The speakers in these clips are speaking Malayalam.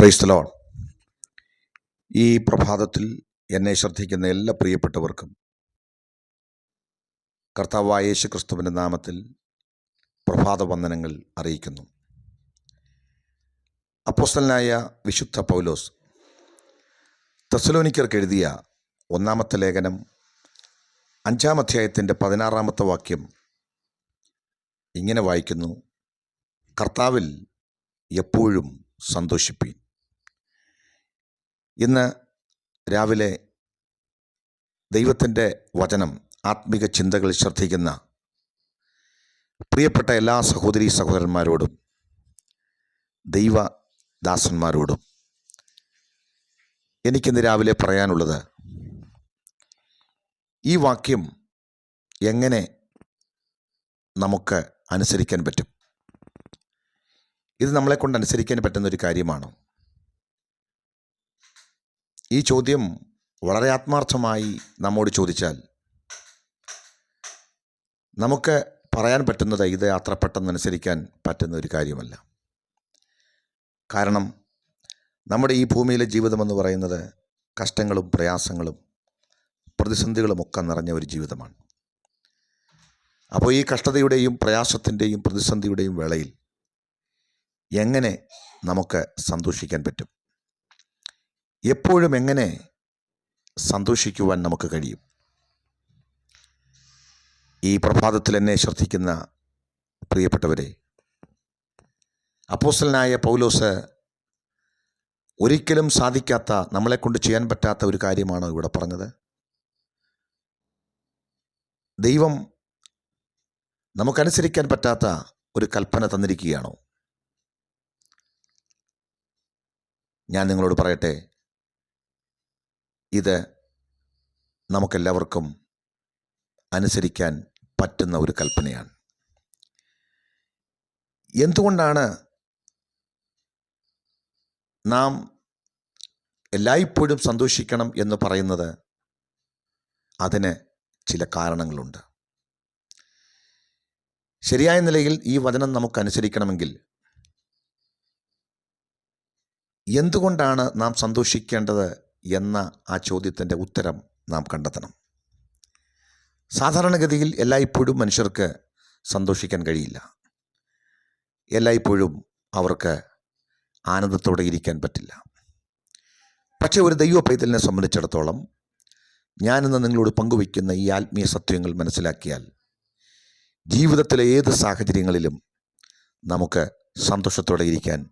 പ്രൈസ്തലോ ഈ പ്രഭാതത്തിൽ എന്നെ ശ്രദ്ധിക്കുന്ന എല്ലാ പ്രിയപ്പെട്ടവർക്കും കർത്താവായ യേശു ക്രിസ്തുവിന്റെ നാമത്തിൽ പ്രഭാത വന്ദനങ്ങൾ അറിയിക്കുന്നു. അപ്പോസ്തലനായ വിശുദ്ധ പൗലോസ് തെസലോനിക്കർക്ക് എഴുതിയ ഒന്നാമത്തെ ലേഖനം അഞ്ചാം അധ്യായത്തിന്റെ പതിനാറാമത്തെ വാക്യം ഇങ്ങനെ വായിക്കുന്നു കർത്താവിൽ എപ്പോഴും സന്തോഷിപ്പീൻ. ഇന്ന് രാവിലെ ദൈവത്തിന്റെ വചനം ആത്മിക ചിന്തകൾ ശ്രദ്ധിക്കുന്ന പ്രിയപ്പെട്ട എല്ലാ സഹോദരി സഹോദരന്മാരോടും ദൈവദാസന്മാരോടും എനിക്കിന്ന് രാവിലെ പറയാനുള്ളത് ഈ വാക്യം എങ്ങനെ നമുക്ക് അനുസരിക്കാൻ പറ്റും? ഇത് നമ്മളെക്കൊണ്ട് അനുസരിക്കാൻ പറ്റുന്ന ഒരു കാര്യമാണോ? ഈ ചോദ്യം വളരെ ആത്മാർത്ഥമായി നമ്മോട് ചോദിച്ചാൽ നമുക്ക് പറയാൻ പറ്റുന്നത് ഇത് അത്ര പെട്ടെന്ന് അനുസരിക്കാൻ പറ്റുന്ന ഒരു കാര്യമല്ല. കാരണം നമ്മുടെ ഈ ഭൂമിയിലെ ജീവിതമെന്ന് പറയുന്നത് കഷ്ടങ്ങളും പ്രയാസങ്ങളും പ്രതിസന്ധികളുമൊക്കെ നിറഞ്ഞ ഒരു ജീവിതമാണ്. അപ്പോൾ ഈ കഷ്ടതയുടെയും പ്രയാസത്തിന്റെയും പ്രതിസന്ധിയുടെയും വേളയിൽ എങ്ങനെ നമുക്ക് സന്തോഷിക്കാൻ പറ്റും? എപ്പോഴും എങ്ങനെ സന്തോഷിക്കുവാൻ നമുക്ക് കഴിയും? ഈ പ്രഭാതത്തിൽ എന്നെ ശ്രദ്ധിക്കുന്ന പ്രിയപ്പെട്ടവരെ അപ്പോസ്റ്റലനായ പൗലോസ് ഒരിക്കലും സാധിക്കാത്ത നമ്മളെക്കൊണ്ട് ചെയ്യാൻ പറ്റാത്ത ഒരു കാര്യമാണ് ഇവിടെ പറഞ്ഞത്? ദൈവം നമുക്കനുസരിക്കാൻ പറ്റാത്ത ഒരു കൽപ്പന തന്നിരിക്കുകയാണോ? ഞാൻ നിങ്ങളോട് പറയട്ടെ ഇത് നമുക്കെല്ലാവർക്കും അനുസരിക്കാൻ പറ്റുന്ന ഒരു കൽപ്പനയാണ്. എന്തുകൊണ്ടാണ് നാം എല്ലായ്പ്പോഴും സന്തോഷിക്കണം എന്ന് പറയുന്നത്? അതിന് ചില കാരണങ്ങളുണ്ട്. ശരിയായ നിലയിൽ ഈ വചനം നമുക്ക് അനുസരിക്കണമെങ്കിൽ എന്തുകൊണ്ടാണ് നാം സന്തോഷിക്കേണ്ടത് എന്ന ആ ചോദ്യത്തിന്റെ ഉത്തരം നാം കണ്ടെത്തണം. സാധാരണഗതിയിൽ എല്ലായ്പ്പോഴും മനുഷ്യർക്ക് സന്തോഷിക്കാൻ കഴിയില്ല. എല്ലായ്പ്പോഴും അവർക്ക് ആനന്ദത്തോടെ ഇരിക്കാൻ പറ്റില്ല. പക്ഷേ ഒരു ദൈവ പൈതലിനെ സംബന്ധിച്ചിടത്തോളം ഞാനിന്ന് നിങ്ങളോട് പങ്കുവയ്ക്കുന്ന ഈ ആത്മീയ സത്യങ്ങൾ മനസ്സിലാക്കിയാൽ ജീവിതത്തിലെ ഏത് സാഹചര്യങ്ങളിലും നമുക്ക് സന്തോഷത്തോടെ ഇരിക്കാൻ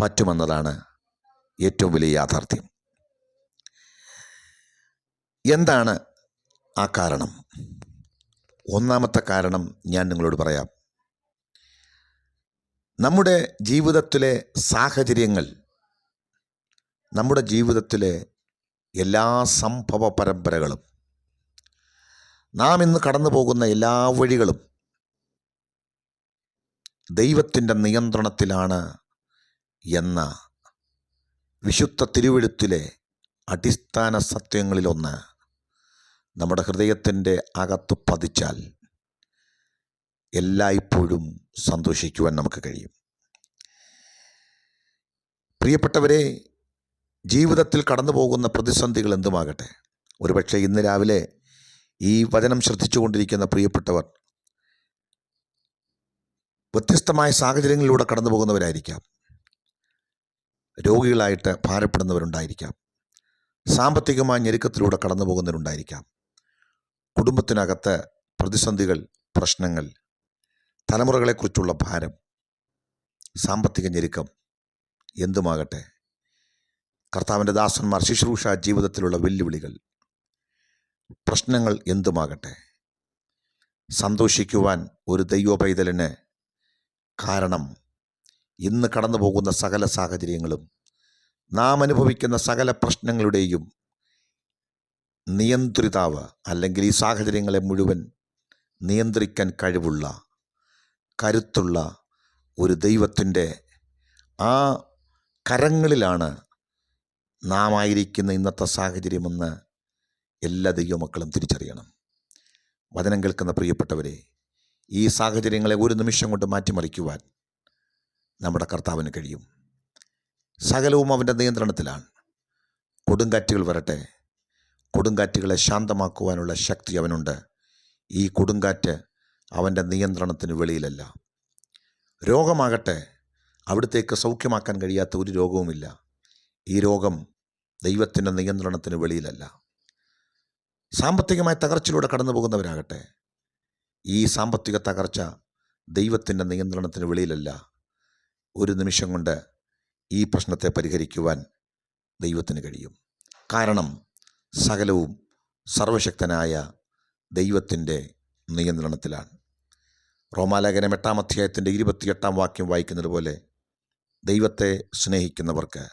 പറ്റുമെന്നതാണ് ഏറ്റവും വലിയ യാഥാർത്ഥ്യം. എന്താണ് ആ കാരണം? ഒന്നാമത്തെ കാരണം ഞാൻ നിങ്ങളോട് പറയാം. നമ്മുടെ ജീവിതത്തിലെ സാഹചര്യങ്ങൾ നമ്മുടെ ജീവിതത്തിലെ എല്ലാ സംഭവ പരമ്പരകളും നാം ഇന്ന് കടന്നു പോകുന്ന എല്ലാ വഴികളും ദൈവത്തിന്റെ നിയന്ത്രണത്തിലാണ് എന്ന വിശുദ്ധ തിരുവെഴുത്തിലെ അടിസ്ഥാന സത്യങ്ങളിലൊന്ന് നമ്മുടെ ഹൃദയത്തിന്റെ അകത്ത് പതിച്ചാൽ എല്ലായ്പ്പോഴും സന്തോഷിക്കുവാൻ നമുക്ക് കഴിയും. പ്രിയപ്പെട്ടവരെ ജീവിതത്തിൽ കടന്നു പോകുന്ന പ്രതിസന്ധികൾ എന്തുമാകട്ടെ? ഒരുപക്ഷെ ഇന്ന് രാവിലെ ഈ വചനം ശ്രദ്ധിച്ചുകൊണ്ടിരിക്കുന്ന പ്രിയപ്പെട്ടവർ വ്യത്യസ്തമായ സാഹചര്യങ്ങളിലൂടെ കടന്നു പോകുന്നവരായിരിക്കാം രോഗികളായിട്ട് ഭാരപ്പെടുന്നവരുണ്ടായിരിക്കാം. സാമ്പത്തികമായ ഞെരുക്കത്തിലൂടെ കടന്നു പോകുന്നവരുണ്ടായിരിക്കാം കുടുംബത്തിനകത്ത് പ്രതിസന്ധികൾ പ്രശ്നങ്ങൾ തലമുറകളെക്കുറിച്ചുള്ള ഭാരം സാമ്പത്തിക ഞെരുക്കം എന്തുമാകട്ടെ? കർത്താവിന്റെ ദാസന്മാർ ശുശ്രൂഷ ജീവിതത്തിലുള്ള വെല്ലുവിളികൾ പ്രശ്നങ്ങൾ എന്തുമാകട്ടെ? സന്തോഷിക്കുവാൻ ഒരു ദൈവപൈതലിന് കാരണം ഇന്ന് കടന്നു പോകുന്ന സകല സാഹചര്യങ്ങളും നാം അനുഭവിക്കുന്ന സകല പ്രശ്നങ്ങളുടെയും നിയന്ത്രിതാവ് അല്ലെങ്കിൽ ഈ സാഹചര്യങ്ങളെ മുഴുവൻ നിയന്ത്രിക്കാൻ കഴിവുള്ള കരുത്തുള്ള ഒരു ദൈവത്തിന്റെ ആ കരങ്ങളിലാണ് നാം ആയിരിക്കുന്ന ഇന്നത്തെ സാഹചര്യമെന്ന് എല്ലാ ദൈവമക്കളും തിരിച്ചറിയണം. വചനം കേൾക്കുന്ന പ്രിയപ്പെട്ടവരെ ഈ സാഹചര്യങ്ങളെ ഒരു നിമിഷം കൊണ്ട് മാറ്റിമറിക്കുവാൻ നമ്മുടെ കർത്താവിന് കഴിയും. സകലവും അവന്റെ നിയന്ത്രണത്തിലാണ്. കൊടുങ്കാറ്റുകൾ വരട്ടെ. കൊടുങ്കാറ്റുകളെ ശാന്തമാക്കുവാനുള്ള ശക്തി അവനുണ്ട്. ഈ കൊടുങ്കാറ്റ് അവന്റെ നിയന്ത്രണത്തിന് വെളിയിലല്ല. രോഗമാകട്ടെ. അവിടത്തേക്ക് സൗഖ്യമാക്കാൻ കഴിയാത്ത ഒരു രോഗവുമില്ല. ഈ രോഗം ദൈവത്തിന്റെ നിയന്ത്രണത്തിന് വെളിയിലല്ല. സാമ്പത്തികമായ തകർച്ചയിലൂടെ കടന്നു പോകുന്നവരാകട്ടെ ഈ സാമ്പത്തിക തകർച്ച ദൈവത്തിന്റെ നിയന്ത്രണത്തിന് വെളിയിലല്ല. ഒരു നിമിഷം കൊണ്ട് ഈ പ്രശ്നത്തെ പരിഹരിക്കുവാൻ ദൈവത്തിന് കഴിയും. കാരണം സകലവും സർവശക്തനായ ദൈവത്തിന്റെ നിയന്ത്രണത്തിലാണ്. റോമാലേഖനം എട്ടാം അധ്യായത്തിന്റെ ഇരുപത്തിയെട്ടാം വാക്യം വായിക്കുന്നത് പോലെ ദൈവത്തെ സ്നേഹിക്കുന്നവർക്ക്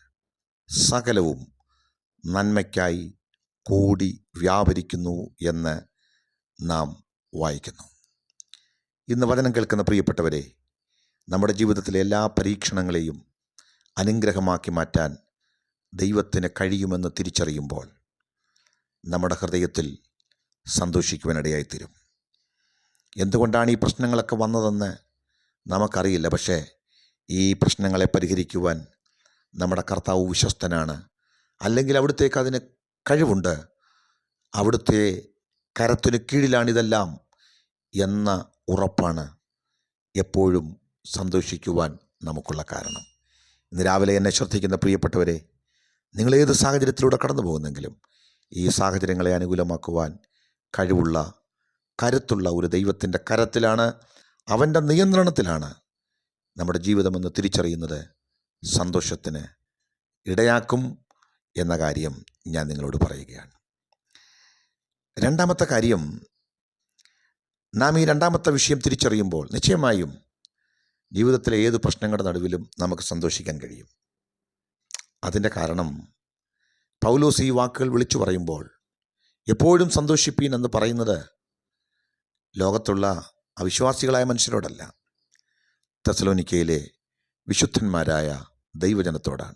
സകലവും നന്മയ്ക്കായി കൂടി വ്യാപരിക്കുന്നു എന്ന് നാം വായിക്കുന്നു. ഇന്ന് വചനം കേൾക്കുന്ന പ്രിയപ്പെട്ടവരെ നമ്മുടെ ജീവിതത്തിലെ എല്ലാ പരീക്ഷണങ്ങളെയും അനുഗ്രഹമാക്കി മാറ്റാൻ ദൈവത്തിന് കഴിയുമെന്ന് തിരിച്ചറിയുമ്പോൾ നമ്മുടെ ഹൃദയത്തിൽ സന്തോഷിക്കുവാനിടയായിത്തീരും. എന്തുകൊണ്ടാണ് ഈ പ്രശ്നങ്ങളൊക്കെ വന്നതെന്ന് നമുക്കറിയില്ല. പക്ഷേ ഈ പ്രശ്നങ്ങളെ പരിഹരിക്കുവാൻ നമ്മുടെ കർത്താവ് വിശ്വസ്തനാണ്. അല്ലെങ്കിൽ അവിടുത്തേക്ക് അതിന് കഴിവുണ്ട്. അവിടുത്തെ കരത്തിന് കീഴിലാണിതെല്ലാം എന്ന ഉറപ്പാണ് എപ്പോഴും സന്തോഷിക്കുവാൻ നമുക്കുള്ള കാരണം. ഇന്ന് രാവിലെ എന്നെ ശ്രദ്ധിക്കുന്ന പ്രിയപ്പെട്ടവരെ നിങ്ങൾ ഏത് സാഹചര്യത്തിലൂടെ കടന്നു പോകുന്നെങ്കിലും ഈ സാഹചര്യങ്ങളെ അനുകൂലമാക്കുവാൻ കഴിവുള്ള കരുത്തുള്ള ഒരു ദൈവത്തിന്റെ കരത്തിലാണ് അവന്റെ നിയന്ത്രണത്തിലാണ് നമ്മുടെ ജീവിതമെന്ന് തിരിച്ചറിയുന്നത്. സന്തോഷത്തിന് ഇടയാക്കും എന്ന കാര്യം ഞാൻ നിങ്ങളോട് പറയുകയാണ്. രണ്ടാമത്തെ കാര്യം നാം ഈ രണ്ടാമത്തെ വിഷയം തിരിച്ചറിയുമ്പോൾ നിശ്ചയമായും ജീവിതത്തിലെ ഏത് പ്രശ്നങ്ങളുടെ നടുവിലും നമുക്ക് സന്തോഷിക്കാൻ കഴിയും. അതിന്റെ കാരണം പൗലോസ് ഈ വാക്കുകൾ വിളിച്ചു പറയുമ്പോൾ എപ്പോഴും സന്തോഷിപ്പീൻ എന്ന് പറയുന്നത് ലോകത്തുള്ള അവിശ്വാസികളായ മനുഷ്യരോടല്ല. തെസലോനിക്കയിലെ വിശുദ്ധന്മാരായ ദൈവജനത്തോടാണ്.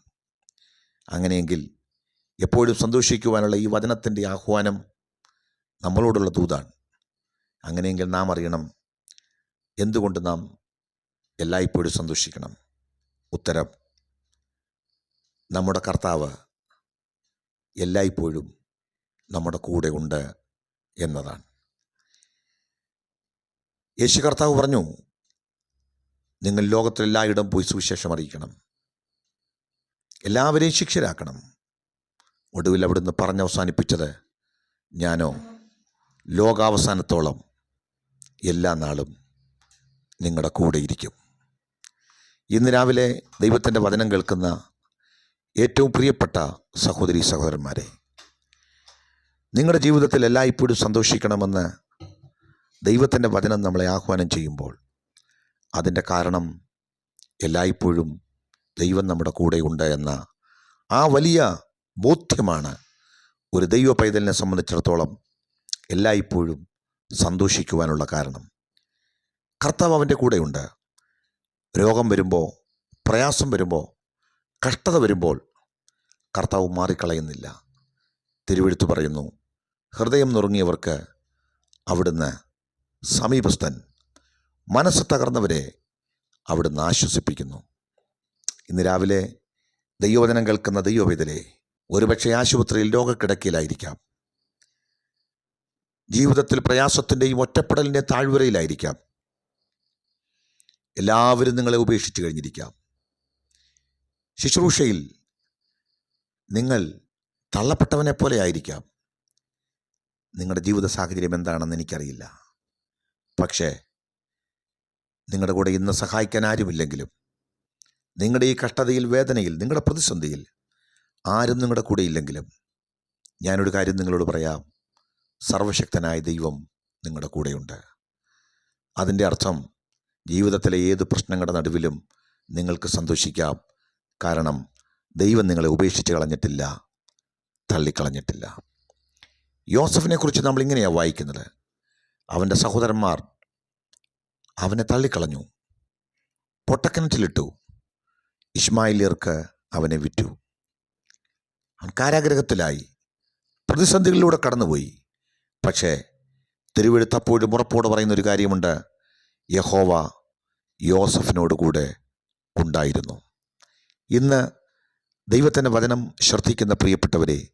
അങ്ങനെയെങ്കിൽ എപ്പോഴും സന്തോഷിക്കുവാനുള്ള ഈ വചനത്തിന്റെ ആഹ്വാനം നമ്മളോടുള്ള ദൂതാണ്. അങ്ങനെയെങ്കിൽ നാം അറിയണം എന്തുകൊണ്ട് നാം എല്ലായ്പ്പോഴും സന്തോഷിക്കണം. ഉത്തരം നമ്മുടെ കർത്താവ് എല്ലായ്പ്പോഴും നമ്മുടെ കൂടെ ഉണ്ട് എന്നതാണ്. യേശു കർത്താവ് പറഞ്ഞു നിങ്ങൾ ലോകത്തിലെല്ലായിടം പോയി സുവിശേഷം അറിയിക്കണം. എല്ലാവരെയും ശിക്ഷരാക്കണം. ഒടുവിൽ അവിടുന്ന് പറഞ്ഞവസാനിപ്പിച്ചത് ഞാനോ ലോകാവസാനത്തോളം എല്ലാ നാളും നിങ്ങളുടെ കൂടെ ഇരിക്കും. ഇന്ന് രാവിലെ ദൈവത്തിന്റെ വചനം കേൾക്കുന്ന ഏറ്റവും പ്രിയപ്പെട്ട സഹോദരി സഹോദരന്മാരെ നിങ്ങളുടെ ജീവിതത്തിൽ എല്ലായ്പ്പോഴും സന്തോഷിക്കണമെന്ന് ദൈവത്തിന്റെ വചനം നമ്മളെ ആഹ്വാനം ചെയ്യുമ്പോൾ അതിന്റെ കാരണം എല്ലായ്പ്പോഴും ദൈവം നമ്മുടെ കൂടെ ഉണ്ട് എന്ന ആ വലിയ ബോധ്യമാണ് ഒരു ദൈവ പൈതലിനെ സംബന്ധിച്ചിടത്തോളം എല്ലായ്പ്പോഴും സന്തോഷിക്കുവാനുള്ള കാരണം. കർത്താവ് അവന്റെ കൂടെയുണ്ട്. രോഗം വരുമ്പോൾ പ്രയാസം വരുമ്പോൾ കഷ്ടത വരുമ്പോൾ കർത്താവ് മാറിക്കളയുന്നില്ല. തിരുവെഴുത്ത് പറയുന്നു ഹൃദയം നുറുങ്ങിയവർക്ക് അവിടുന്ന് സമീപസ്ഥൻ മനസ്സ് തകർന്നവരെ അവിടുന്ന് ആശ്വസിപ്പിക്കുന്നു. ഇന്ന് രാവിലെ ദൈവവചനം കേൾക്കുന്ന ദൈവവേദരെ ഒരുപക്ഷെ ആശുപത്രിയിൽ രോഗക്കിടക്കയിലായിരിക്കാം. ജീവിതത്തിൽ പ്രയാസത്തിന്റെയും ഒറ്റപ്പെടലിന്റെ താഴ്വരയിലായിരിക്കാം. എല്ലാവരും നിങ്ങളെ ഉപേക്ഷിച്ച് കഴിഞ്ഞിരിക്കാം. ശുശ്രൂഷയിൽ നിങ്ങൾ തള്ളപ്പെട്ടവനെ പോലെ ആയിരിക്കാം. നിങ്ങളുടെ ജീവിത സാഹചര്യം എന്താണെന്ന് എനിക്കറിയില്ല. പക്ഷേ നിങ്ങളുടെ കൂടെ ഇന്ന് സഹായിക്കാൻ ആരുമില്ലെങ്കിലും നിങ്ങളുടെ ഈ കഷ്ടതയിൽ വേദനയിൽ നിങ്ങളുടെ പ്രതിസന്ധിയിൽ ആരും നിങ്ങളുടെ കൂടെ ഇല്ലെങ്കിലും ഞാനൊരു കാര്യം നിങ്ങളോട് പറയാം. സർവശക്തനായ ദൈവം നിങ്ങളുടെ കൂടെയുണ്ട്. അതിന്റെ അർത്ഥം ജീവിതത്തിലെ ഏത് പ്രശ്നങ്ങളുടെ നടുവിലും നിങ്ങൾക്ക് സന്തോഷിക്കാം. കാരണം ദൈവം നിങ്ങളെ ഉപേക്ഷിച്ച് കളഞ്ഞിട്ടില്ല തള്ളിക്കളഞ്ഞിട്ടില്ല. യോസഫിനെ കുറിച്ച് നമ്മൾ ഇങ്ങനെയാണ് വായിക്കുന്നത്. അവന്റെ സഹോദരന്മാർ അവനെ തള്ളിക്കളഞ്ഞു. പൊട്ടക്കിണറ്റിലിട്ടു. ഇസ്മായിലിയർക്ക് അവനെ വിറ്റു. അവൻ കാരാഗ്രഹത്തിലായി. പ്രതിസന്ധികളിലൂടെ കടന്നുപോയി. പക്ഷേ തിരുവെഴുത്തപ്പോഴും ഉറപ്പോടെ പറയുന്ന ഒരു കാര്യമുണ്ട്. യഹോവ യോസഫിനോട് കൂടെ ഉണ്ടായിരുന്നു. ഇന്ന് ദൈവത്തിന്റെ വചനം ശ്രദ്ധിക്കുന്ന പ്രിയപ്പെട്ടവരെ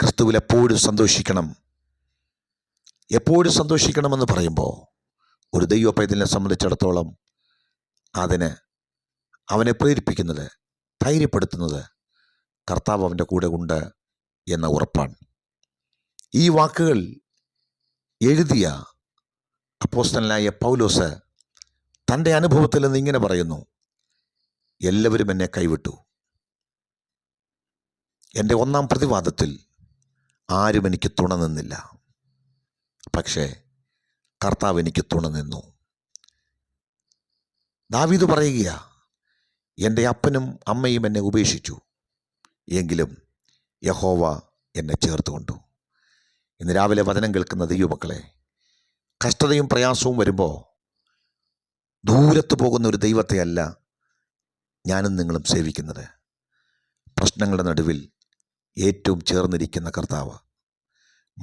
ക്രിസ്തുവിൽ എപ്പോഴും സന്തോഷിക്കണം. എപ്പോഴും സന്തോഷിക്കണമെന്ന് പറയുമ്പോൾ ഒരു ദൈവ പൈതലിനെ സംബന്ധിച്ചിടത്തോളം അതിന് അവനെ പ്രേരിപ്പിക്കുന്നത് ധൈര്യപ്പെടുത്തുന്നത് കർത്താവ് അവന്റെ കൂടെ ഉണ്ട് എന്ന ഉറപ്പാണ്. ഈ വാക്കുകൾ എഴുതിയ അപ്പോസ്തലനായ പൗലോസ് തന്റെ അനുഭവത്തിൽ നിന്ന് ഇങ്ങനെ പറയുന്നു എല്ലാവരും എന്നെ കൈവിട്ടു. എന്റെ ഒന്നാം പ്രതിവാദത്തിൽ ആരും എനിക്ക് തുണ നിന്നില്ല. പക്ഷേ കർത്താവ് എനിക്ക് തുണ നിന്നു. ദാവീദ് പറയുക എന്റെ അപ്പനും അമ്മയും എന്നെ ഉപേക്ഷിച്ചു. എങ്കിലും യഹോവ എന്നെ ചേർത്തുകൊണ്ടു. ഇന്ന് രാവിലെ വചനം കേൾക്കുന്ന ദൈവമക്കളെ കഷ്ടതയും പ്രയാസവും വരുമ്പോൾ ദൂരത്ത് പോകുന്ന ഒരു ദൈവത്തെയല്ല ഞാനും നിങ്ങളും സേവിക്കുന്നത്. പ്രശ്നങ്ങളുടെ നടുവിൽ ഏറ്റവും ചേർന്നിരിക്കുന്ന കർത്താവ്.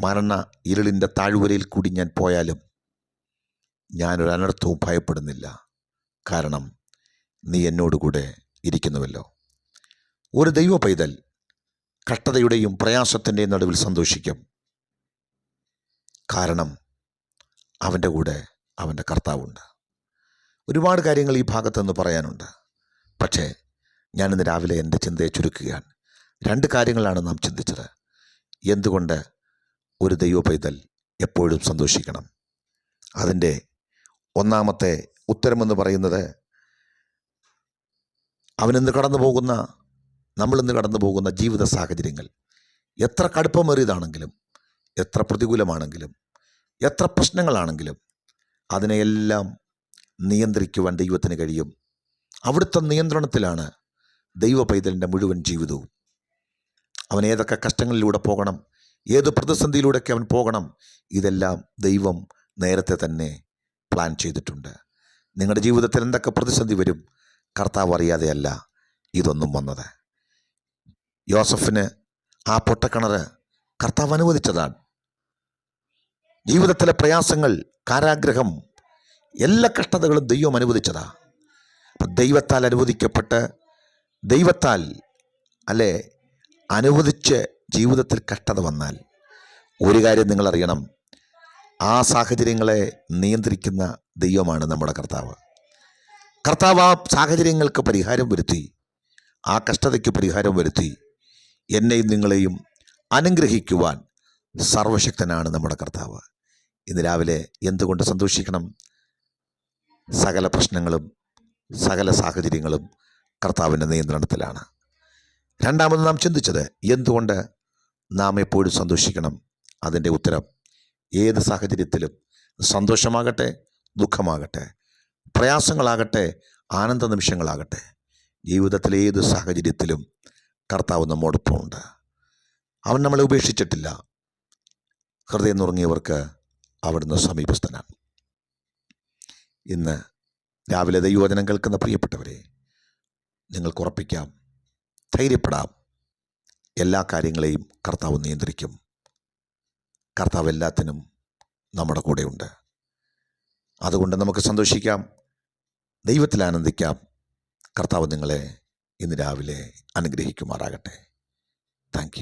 മരണ ഇരുളിന്റെ താഴ്വരയിൽ കൂടി ഞാൻ പോയാലും ഞാനൊരു അനർത്ഥവും ഭയപ്പെടുന്നില്ല. കാരണം നീ എന്നോടുകൂടെ ഇരിക്കുന്നുവല്ലോ. ഒരു ദൈവ പൈതൽ കഷ്ടതയുടെയും പ്രയാസത്തിന്റെയും നടുവിൽ സന്തോഷിക്കും. കാരണം അവന്റെ കൂടെ അവന്റെ കർത്താവുണ്ട്. ഒരുപാട് കാര്യങ്ങൾ ഈ ഭാഗത്തുനിന്ന് പറയാനുണ്ട്. പക്ഷേ ഞാനിന്ന് രാവിലെ എന്റെ ചിന്തയെ ചുരുക്കുകയാണ്. രണ്ട് കാര്യങ്ങളാണ് നാം ചിന്തിച്ചത്. എന്തുകൊണ്ട് ഒരു ദൈവ പൈതൽ എപ്പോഴും സന്തോഷിക്കണം? അതിന്റെ ഒന്നാമത്തെ ഉത്തരമെന്ന് പറയുന്നത് അവനിന്ന് കടന്നു പോകുന്ന നമ്മളിന്ന് കടന്നു പോകുന്ന ജീവിത സാഹചര്യങ്ങൾ എത്ര കടുപ്പമേറിയതാണെങ്കിലും എത്ര പ്രതികൂലമാണെങ്കിലും എത്ര പ്രശ്നങ്ങളാണെങ്കിലും അതിനെയെല്ലാം നിയന്ത്രിക്കുവാൻ ദൈവത്തിന് കഴിയും. അവിടുത്തെ നിയന്ത്രണത്തിലാണ് ദൈവ പൈതലിന്റെ മുഴുവൻ ജീവിതവും. അവൻ ഏതൊക്കെ കഷ്ടങ്ങളിലൂടെ പോകണം ഏത് പ്രതിസന്ധിയിലൂടെയൊക്കെ അവൻ പോകണം ഇതെല്ലാം ദൈവം നേരത്തെ തന്നെ പ്ലാൻ ചെയ്തിട്ടുണ്ട്. നിങ്ങളുടെ ജീവിതത്തിൽ എന്തൊക്കെ പ്രതിസന്ധി വരും കർത്താവ് അറിയാതെയല്ല ഇതൊന്നും വന്നത്. യോസഫിന് ആ പൊട്ടക്കിണർ കർത്താവ് അനുവദിച്ചതാണ്. ജീവിതത്തിലെ പ്രയാസങ്ങൾ കാരാഗ്രഹം എല്ലാ കഷ്ടതകളും ദൈവം അനുവദിച്ചതാ. അപ്പം ദൈവത്താൽ അനുവദിക്കപ്പെട്ട് ദൈവത്താൽ അല്ലെ അനുവദിച്ച് ജീവിതത്തിൽ കഷ്ടത വന്നാൽ ഒരു കാര്യം നിങ്ങൾ അറിയണം. ആ സാഹചര്യങ്ങളെ നിയന്ത്രിക്കുന്ന ദൈവമാണ് നമ്മുടെ കർത്താവ്. കർത്താവ് ആ സാഹചര്യങ്ങൾക്ക് പരിഹാരം വരുത്തി ആ കഷ്ടതയ്ക്ക് പരിഹാരം വരുത്തി എന്നെയും നിങ്ങളെയും അനുഗ്രഹിക്കുവാൻ സർവശക്തനാണ് നമ്മുടെ കർത്താവ്. ഇന്ന് രാവിലെ എന്തുകൊണ്ട് സന്തോഷിക്കണം? സകല പ്രശ്നങ്ങളും സകല സാഹചര്യങ്ങളും കർത്താവിന്റെ നിയന്ത്രണത്തിലാണ്. രണ്ടാമത് നാം ചിന്തിച്ചത് എന്തുകൊണ്ട് നാം എപ്പോഴും സന്തോഷിക്കണം? അതിന്റെ ഉത്തരം ഏത് സാഹചര്യത്തിലും സന്തോഷമാകട്ടെ ദുഃഖമാകട്ടെ പ്രയാസങ്ങളാകട്ടെ ആനന്ദ നിമിഷങ്ങളാകട്ടെ ജീവിതത്തിലെ ഏത് സാഹചര്യത്തിലും കർത്താവ് നമ്മോടൊപ്പമുണ്ട്. അവൻ നമ്മളെ ഉപേക്ഷിച്ചിട്ടില്ല. ഹൃദയം നുറങ്ങിയവർക്ക് അവിടുന്ന് സമീപസ്ഥനാണ്. ഇന്ന് രാവിലെ ദൈവവചനം കേൾക്കുന്ന പ്രിയപ്പെട്ടവരെ നിങ്ങൾക്ക് ഉറപ്പിക്കാം ധൈര്യപ്പെടാം. എല്ലാ കാര്യങ്ങളെയും കർത്താവ് നിയന്ത്രിക്കും. കർത്താവ് എല്ലാത്തിനും നമ്മുടെ കൂടെയുണ്ട്. അതുകൊണ്ട് നമുക്ക് സന്തോഷിക്കാം ദൈവത്തിൽ ആനന്ദിക്കാം. കർത്താവ് നിങ്ങളെ ഇന്ന് രാവിലെ അനുഗ്രഹിക്കുമാറാകട്ടെ. താങ്ക്